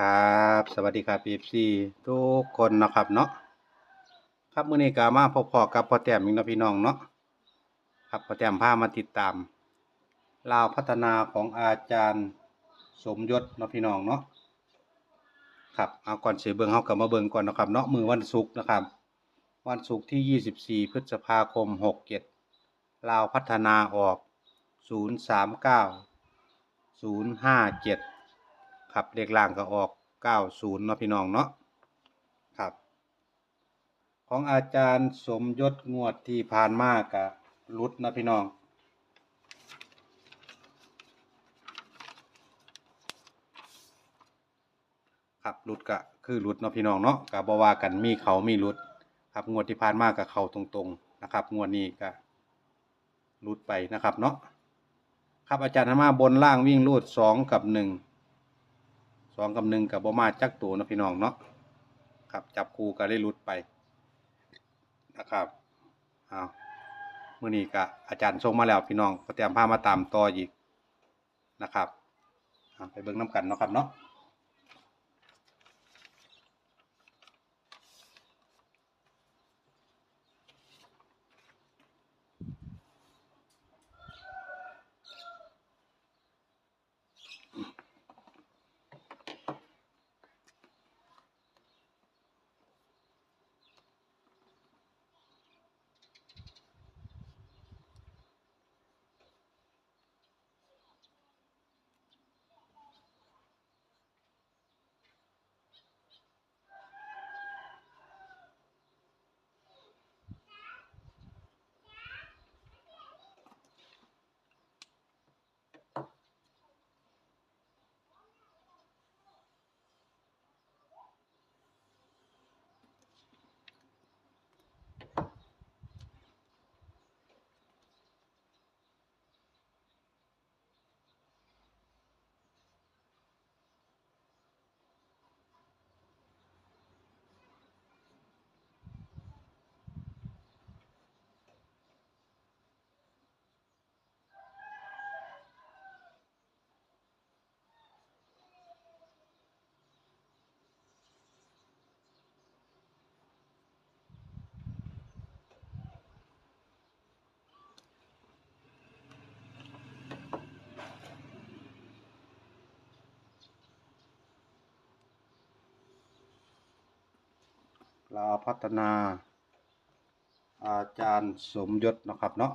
ครับสวัสดีครับ FC ทุกคนนะครับเนาะครับมื้อนี้ก็มาพบพอกับพ่อแต้มอีกนะพี่น้องเนาะครับพ่อแต้มพามาติดตามลาวพัฒนาของอาจารย์สมยศนะพี่น้องเนาะครับเอาก่อนเสิเบิงเฮาก็มาเบิงก่อนนะครับเนาะมือวันศุกร์นะครับ วันศุกร์ที่ 24 พฤษภาคม 67ลาวพัฒนาออก 039 057 ครับเลขล่างก็ออก90เนาะพี่น้องเนาะครับ ของอาจารย์สมยศงวดที่ผ่านมากะรุดนะพี่น้อง ครับรุดก็คือรุดเนาะพี่น้องเนาะก็บ่ว่ากันมีเขามีรุด ครับงวดที่ผ่านมากับเขาตรงๆนะครับ งวดนี้ก็รุดไปนะครับเนาะครับอาจารย์ธรรมาบนล่างวิ่งรูดสองกับหนึ่ง สองกับหนึ่งกับบ่มาจักตัวนะพี่น้องเนาะครับจับคู่ก็ได้รุดไปนะครับเอาเมื่อนี้ก็อาจารย์ส่งมาแล้วพี่น้องก็เตรียมผ้ามาตามต่ออีกนะครับไปเบิ้งน้ำกันเนาะครับเนาะ ลาวพัฒนา อาจารย์สมยศนะครับเนาะ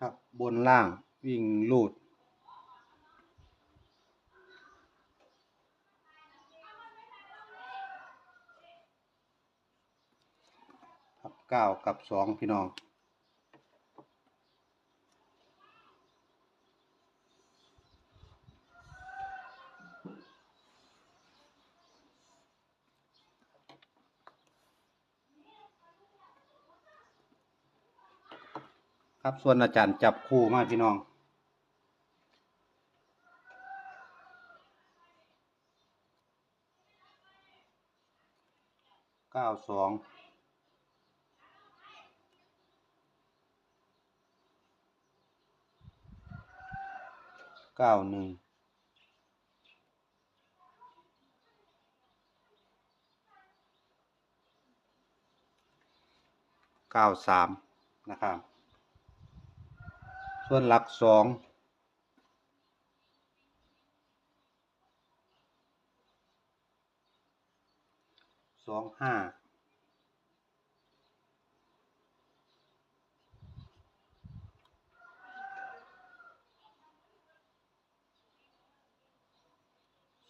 ครับบนล่างวิ่งลูด ครับเก้ากับสองพี่น้อง ครับส่วนอาจารย์จับคู่มาพี่น้อง เก้าสองเก้าหนึ่งเก้าสามนะครับ ส่วนหลักสองสองห้า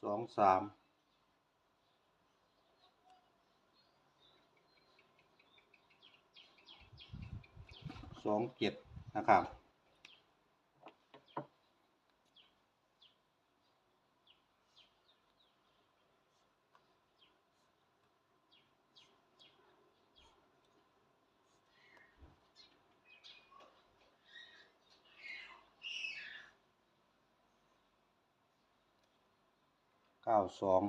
สองสามสองเจ็ดนะครับ เก้าสอง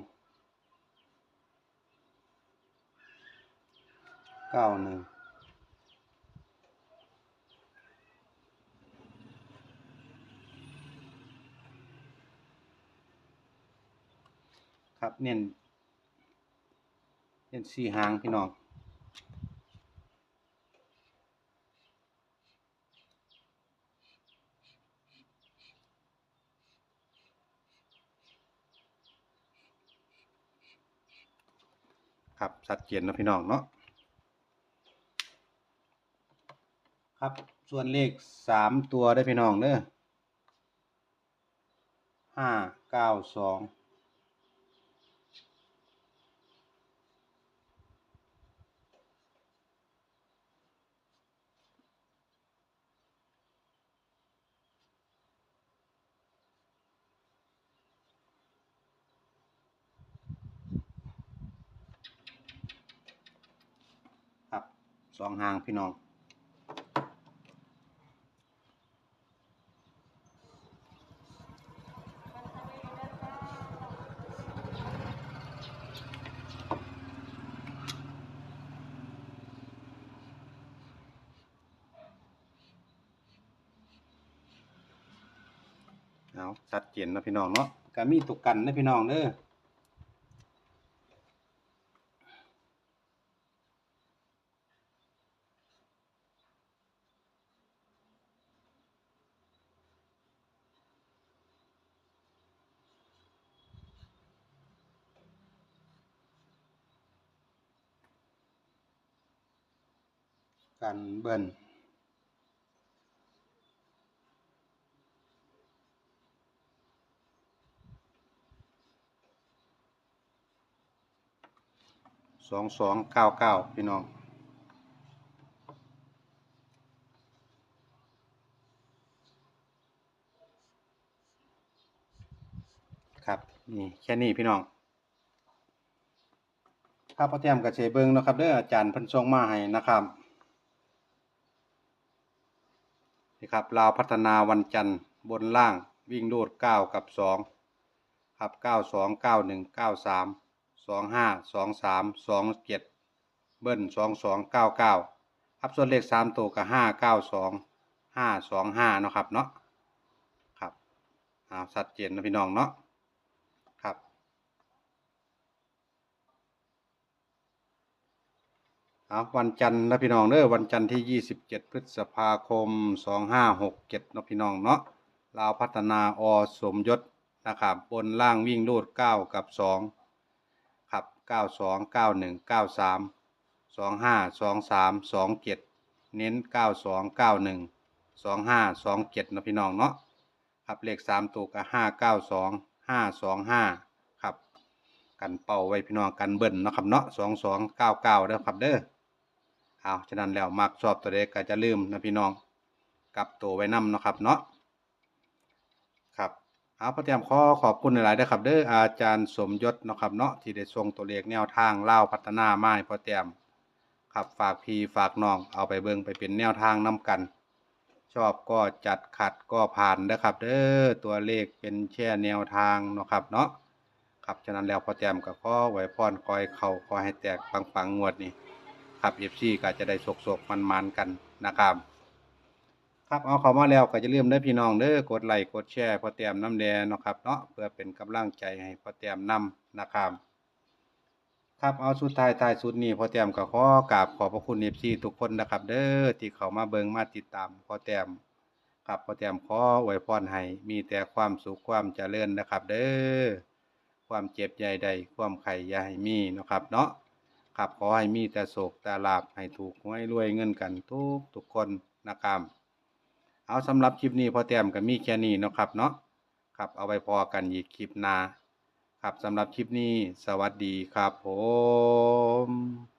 เก้าหนึ่งครับเน้นเน้นสี่หางพี่น้อง ครับชัดเจนเนะพี่น้องเนาะครับส่วนเลขสามตัวได้พี่น้องเด้อห้าเก้าสองครับ สองหางพี่น้องเอาชัดเจนนะพี่น้องเนาะก็มีตุกกันนะพี่น้องเด้อ กันเบิ้ลสองสองเก้าเก้าพี่น้องครับนี่แค่นี้พี่น้องครับพ่อแต้มกับเชเบิงนะครับเด้ออาจารย์พิ่นส่งมาให้นะครับ นี่ครับลาวพัฒนาวันจันทร์บนล่างวิ่งโลดเก้ากับสองครับเก้าสองเก้าหนึ่งเก้าสามสองห้าสองสามสองเจ็ดเบิ้ลสองสองเก้าเก้าครับส่วนเลขสามตัวกับห้าเก้าสองห้าสองห้าเนาะครับเนาะครับอ่าชัดเจนนะพี่น้องเนาะครับ เอาวันจันทร์นะพี่น้องเด้อวันจันทร์ที่ 27 พฤษภาคม 2567นะพี่น้องเนาะลาวพัฒนาอสมยศนะครับบนล่างวิ่งลูด 9 กับ 2 ครับ 92 91 93 25 23 27 เน้น 92 91 25 27นะพี่น้องเนาะครับเลข 3 ตัวก็592 525 ครับ กันเป่าไว้พี่น้องกันเบิ่นนะครับเนาะ2299เด้อครับเด้อ เอาฉะนั้นแล้วมักชอบตัวเลขก็จะลืมนะพี่น้องกลับตัวไว้นำเนาะครับเนาะครับเอาพระเตรียมขอขอบคุณหลายๆนะครับเด้ออาจารย์สมยศเนาะครับเนาะที่ได้ส่งตัวเลขแนวทางเล่าพัฒนาไม้พระเตรียมครับฝากพี่ฝากน้องเอาไปเบิ่งไปเป็นแนวทางนํกัน ชอบก็จัดขัดก็ผ่านนะครับ เด้อตัวเลขเป็นแค่แนวทางเนาะครับเนาะครับฉะนั้นแล้วพอแต้มก็ขอไหว้พรคอยเข้าขอให้แตกปังๆงวดนี้ ครับ FC ก็จะได้โศกๆมันๆกันนะครับ ครับเอาเข้ามาแล้วก็จะลืมเด้พี่น้องเด้อกดไลค์กดแชร์พอเตรียมน้ำแดงเนาะครับเนาะเพื่อเป็นกำลังใจให้พอเตรียมนำนะครับครับเอาสุดท้ายท้ายสุดนี้พอเตรียมก็ขอกราบขอบพระคุณ FC ทุกคนนะครับ เด้อที่เข้ามาเบิงมาติดตามพอเตรียมครับพอเตรียมขออวยพรให้มีแต่ความสุขความเจริญนะครับ เด้อความเจ็บใหญ่ใดความไข่ยาให้มีนะครับเนาะ ครับขอให้มีแต่โศกแต่ลาบให้ถูกหวยรวยเงินกันทุกทุกคนนะครับเอาสำหรับคลิปนี้พอเตรียมกับมีแค่นี้นะครับเนาะครับเอาไปพอกันอีกคลิปหน้าครับสำหรับคลิปนี้สวัสดีครับผม